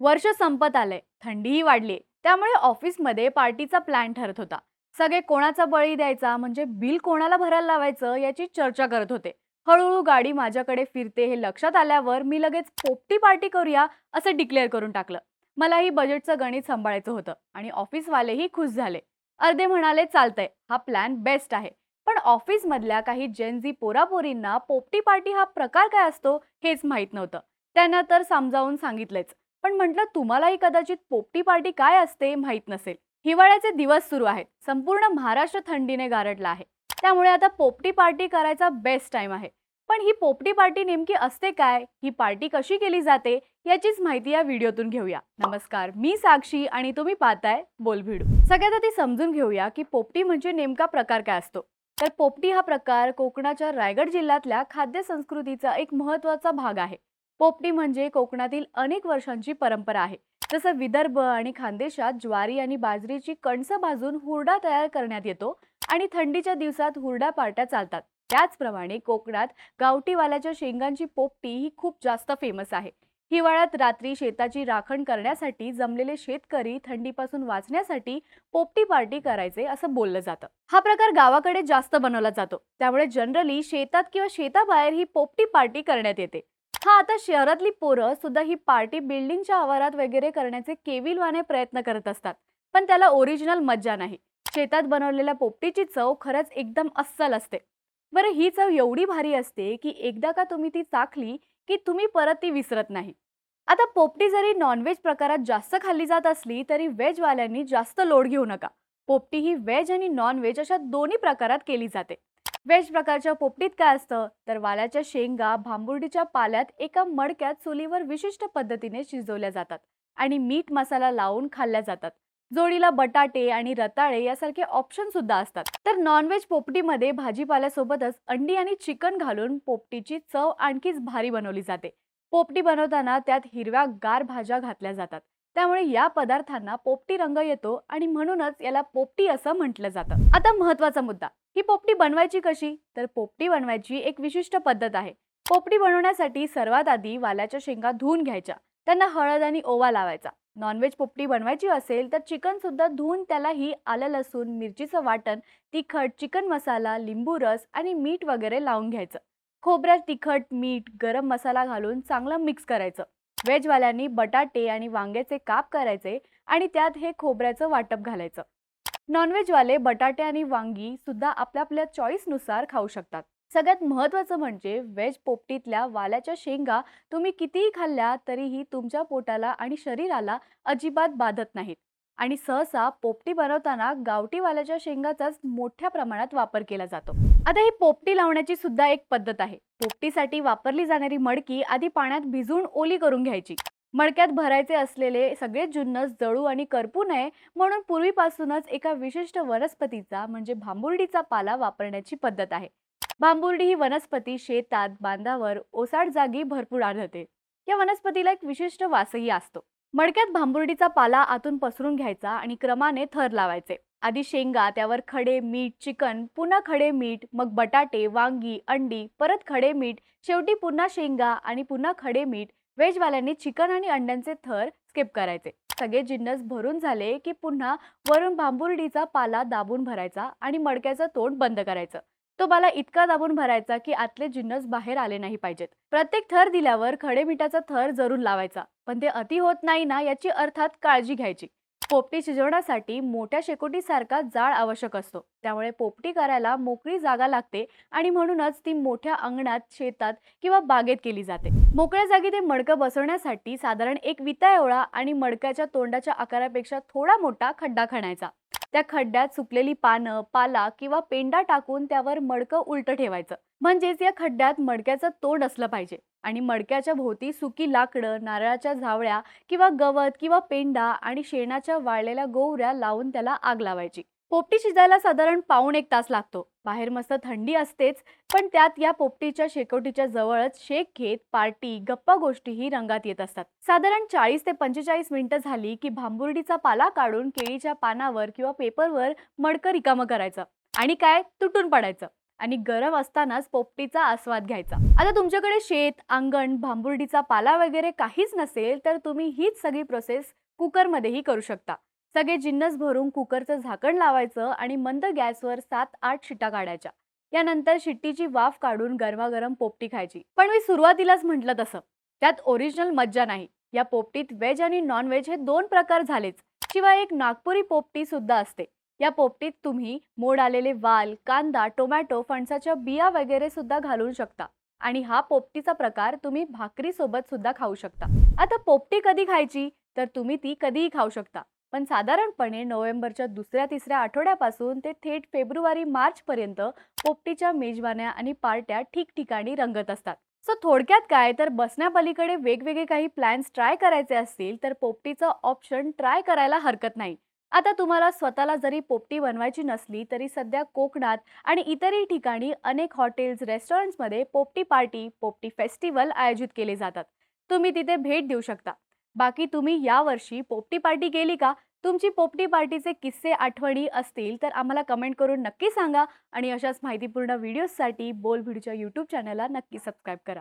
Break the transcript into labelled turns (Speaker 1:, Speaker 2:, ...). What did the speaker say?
Speaker 1: वर्ष संपत आलंय थंडीही वाढली त्यामुळे ऑफिसमध्ये पार्टीचा प्लॅन ठरत होता. सगळे कोणाचा बळी द्यायचा म्हणजे बिल कोणाला भरायला लावायचं याची चर्चा करत होते. हळूहळू गाडी माझ्याकडे फिरते हे लक्षात आल्यावर मी लगेच पोपटी पार्टी करूया असं डिक्लेअर करून टाकलं. मलाही बजेटचं गणित सांभाळायचं होतं आणि ऑफिसवालेही खुश झाले. अर्धे म्हणाले चालतंय हा प्लॅन बेस्ट आहे. पण ऑफिसमधल्या काही जेनझी पोरापोरींना पोपटी पार्टी हा प्रकार काय असतो हेच माहीत नव्हतं. त्यांना तर समजावून सांगितलंच पण म्हटलं तुम्हालाही कदाचित पोपटी पार्टी काय असते माहीत नसेल. हिवाळ्याचे दिवस सुरू आहेत. संपूर्ण महाराष्ट्र थंडीने गारटला आहे. त्यामुळे आता पोपटी पार्टी करायचा बेस्ट टाइम आहे. पण ही पोपटी पार्टी नेमकी असते काय? ही पार्टी कशी केली जाते? याचीच माहिती या व्हिडिओतून घेऊया. नमस्कार मी साक्षी आणि तुम्ही पाहताय बोलभिडू. सगळ्यात आधी समजून घेऊया की पोपटी म्हणजे नेमका प्रकार काय असतो. तर पोपटी हा प्रकार कोकणाच्या रायगड जिल्ह्यातल्या खाद्य संस्कृतीचा एक महत्त्वाचा भाग आहे. पोपटी म्हणजे कोकणातील अनेक वर्षांची परंपरा आहे. जसं विदर्भ आणि खानदेशात ज्वारी आणि बाजरीची कणसं भाजून हुरडा तयार करण्यात येतो आणि थंडीच्या दिवसात हुरडा पार्ट्या चालतात. त्याचप्रमाणे कोकणात गावठीवाल्याच्या शेंगांची पोपटी ही खूप जास्त फेमस आहे. हिवाळ्यात रात्री शेताची राखण करण्यासाठी जमलेले शेतकरी थंडीपासून वाचण्यासाठी पोपटी पार्टी करायचे असं बोललं जातं. हा प्रकार गावाकडे जास्त बनवला जातो. त्यामुळे जनरली शेतात किंवा शेताबाहेर ही पोपटी पार्टी करण्यात येते. हा आता शहरातली पोरं सुद्धा ही पार्टी बिल्डिंगच्या आवारात वगैरे करण्याचे केविलवाने प्रयत्न करत असतात. पण त्याला ओरिजिनल मज्जा नाही. शेतात बनवलेल्या पोपटीची चव खरंच एकदम अस्सल असते. बरं ही चव एवढी भारी असते की एकदा का तुम्ही ती चाखली की तुम्ही परत ती विसरत नाही. आता पोपटी जरी नॉनव्हेज प्रकारात जास्त खाल्ली जात असली तरी व्हेजवाल्यांनी जास्त लोड घेऊ नका. पोपटी ही व्हेज आणि नॉनव्हेज अशा दोन्ही प्रकारात केली जाते. व्हेज प्रकारच्या पोपटीत काय असतं? तर वालाच्या शेंगा भांबुर्डीच्या पाल्यात एका मडक्यात चुलीवर विशिष्ट पद्धतीने शिजवल्या जातात आणि मीठ मसाला लावून खाल्ल्या जातात. जोडीला बटाटे आणि रताळे यासारखे ऑप्शन सुद्धा असतात. तर नॉनव्हेज पोपटीमध्ये भाजीपाल्यासोबतच अंडी आणि चिकन घालून पोपटीची चव आणखीच भारी बनवली जाते. पोपटी बनवताना त्यात हिरव्या गार भाज्या घातल्या जातात. त्यामुळे या पदार्थांना पोपटी रंग येतो आणि म्हणूनच याला पोपटी असं म्हटलं जातं. आता महत्त्वाचा मुद्दा. ही पोपटी बनवायची कशी? तर पोपटी बनवायची एक विशिष्ट पद्धत आहे. पोपटी बनवण्यासाठी सर्वात आधी वाल्याच्या शेंगा धुवून घ्यायच्या. त्यांना हळद आणि ओवा लावायचा. नॉनव्हेज पोपटी बनवायची असेल तर चिकन सुद्धा धुवून त्यालाही आलं लसूण मिरचीचं वाटण तिखट चिकन मसाला लिंबू रस आणि मीठ वगैरे लावून घ्यायचं. खोबऱ्यात तिखट मीठ गरम मसाला घालून चांगलं मिक्स करायचं. व्हेजवाल्यांनी बटाटे आणि वांग्याचे काप करायचे आणि त्यात हे खोबऱ्याचं वाटप घालायचं. नॉनव्हेजवाले बटाटे आणि वांगी सुद्धा आपल्या आपल्या चॉईसनुसार खाऊ शकतात. सगळ्यात महत्त्वाचं म्हणजे व्हेज पोपटीतल्या वाल्याच्या शेंगा तुम्ही कितीही खाल्ल्या तरीही तुमच्या पोटाला आणि शरीराला अजिबात बाधत नाहीत. आणि सहसा पोपटी बनवताना गावठी वाल्याच्या शेंगाचाच मोठ्या प्रमाणात वापर केला जातो. आता ही पोपटी लावण्याची सुद्धा एक पद्धत आहे. पोपटीसाठी वापरली जाणारी मडकी आधी पाण्यात भिजवून ओली करून घ्यायची. मडक्यात भरायचे असलेले सगळे जुन्नस जळू आणि करपू नये म्हणून पूर्वीपासूनच एका विशिष्ट वनस्पतीचा म्हणजे भांबुर्डीचा पाला वापरण्याची पद्धत आहे. भांबुर्डी ही वनस्पती शेतात बांधावर ओसाड जागी भरपूर आढळते. या वनस्पतीला एक विशिष्ट वासही असतो. मडक्यात भांबुर्डीचा पाला आतून पसरून घ्यायचा आणि क्रमाने थर लावायचे. आधी शेंगा त्यावर खडे मीठ चिकन पुन्हा खडे मीठ मग बटाटे वांगी अंडी परत खडे मीठ शेवटी पुन्हा शेंगा आणि पुन्हा खडे मीठ व्हेजवाल्यांनी चिकन आणि अंड्यांचे थर स्किप करायचे. सगळे जिन्नस भरून झाले की पुन्हा वरून भांबुर्डीचा पाला दाबून भरायचा आणि मडक्याचं तोंड बंद करायचं. तो पाला इतका दाबून भरायचा की आतले जिन्नस बाहेर आले नाही पाहिजेत. प्रत्येक थर दिल्यावर खडे मिठाचा थर जरूर लावायचा. पण ते अति होत नाही ना याची अर्थात काळजी घ्यायची. पोपटी शिजवण्यासाठी मोठ्या शेकोटीसारखा जाळ आवश्यक असतो. त्यामुळे पोपटी करायला मोकळी जागा लागते आणि म्हणूनच ती मोठ्या अंगणात शेतात किंवा बागेत केली जाते. मोकळ्या जागी ते मडकं बसवण्यासाठी साधारण एक विता एवढा आणि मडक्याच्या तोंडाच्या आकारापेक्षा थोडा मोठा खड्डा खणायचा. त्या खड्ड्यात सुकलेली पानं पाला किंवा पेंडा टाकून त्यावर मडकं उलटं ठेवायचं. म्हणजेच या खड्ड्यात मडक्याचं तोंड असलं पाहिजे. आणि मडक्याच्या भोवती सुकी लाकडं नारळाच्या झावळ्या किंवा गवत किंवा पेंडा आणि शेणाच्या वाळलेल्या गोवऱ्या लावून त्याला आग लावायची. पोपटी शिजायला साधारण पाऊण एक तास लागतो. बाहेर मस्त थंडी असतेच पण त्यात या पोपटीच्या शेकोटीच्या जवळच शेक घेत पार्टी गप्पा गोष्टीही रंगात येत असतात. साधारण चाळीस ते पंचेचाळीस मिनिटं झाली की भांबुर्डीचा पाला काढून केळीच्या पानावर किंवा पेपरवर मडकं रिकामं करायचं. आणि काय? तुटून पडायचं. आणि गरम असतानाच पोपटीचा आस्वाद घ्यायचा. आता तुमच्याकडे शेत अंगण भांबुर्डीचा पाला वगैरे काहीच नसेल तर तुम्ही हीच सगळी प्रोसेस कुकरमध्येही करू शकता. सगळे जिन्नस भरून कुकरचं झाकण लावायचं आणि मंद गॅसवर सात आठ शिटा काढायच्या. यानंतर शिट्टीची वाफ काढून गरमागरम पोपटी खायची. पण मी सुरुवातीलाच म्हटलं तसं. त्यात ओरिजिनल मज्जा नाही. या पोपटीत व्हेज आणि नॉन व्हेज हे दोन प्रकार झालेच. शिवाय एक नागपुरी पोपटी सुद्धा असते. या पोपटीत तुम्ही मोड आलेले वाल कांदा टोमॅटो फणसाच्या बिया वगैरे सुद्धा घालू शकता. आणि हा पोपटीचा प्रकार तुम्ही भाकरीसोबत सुद्धा खाऊ शकता. आता पोपटी कधी खायची? तर तुम्ही ती कधीही खाऊ शकता. पण साधारणपणे नोव्हेंबरच्या दुसऱ्या तिसऱ्या आठवड्यापासून ते थेट फेब्रुवारी मार्चपर्यंत पोपटीच्या मेजवान्या आणि पार्ट्या ठिकठिकाणी रंगत असतात. सो थोडक्यात काय? तर बसण्यापलीकडे वेगवेगळे काही प्लॅन्स ट्राय करायचे असतील तर पोपटीचं ऑप्शन ट्राय करायला हरकत नाही. आता तुम्हाला स्वतःला जरी पोपटी बनवायची नसली तरी सध्या कोकणात आणि इतरही ठिकाणी अनेक हॉटेल्स रेस्टॉरंट्समध्ये पोपटी पार्टी पोपटी फेस्टिवल आयोजित केले जातात. तुम्ही तिथे भेट देऊ शकता. बाकी तुम्ही यावर्षी पोपटी पार्टी केली का? तुमची पोपटी पार्टीचे किस्से आठवणी असतील तर आम्हाला कमेंट करून नक्की सांगा आणि अशाच माहितीपूर्ण व्हिडिओजसाठी बोल यूट्यूब चॅनलला नक्की सबस्क्राईब करा.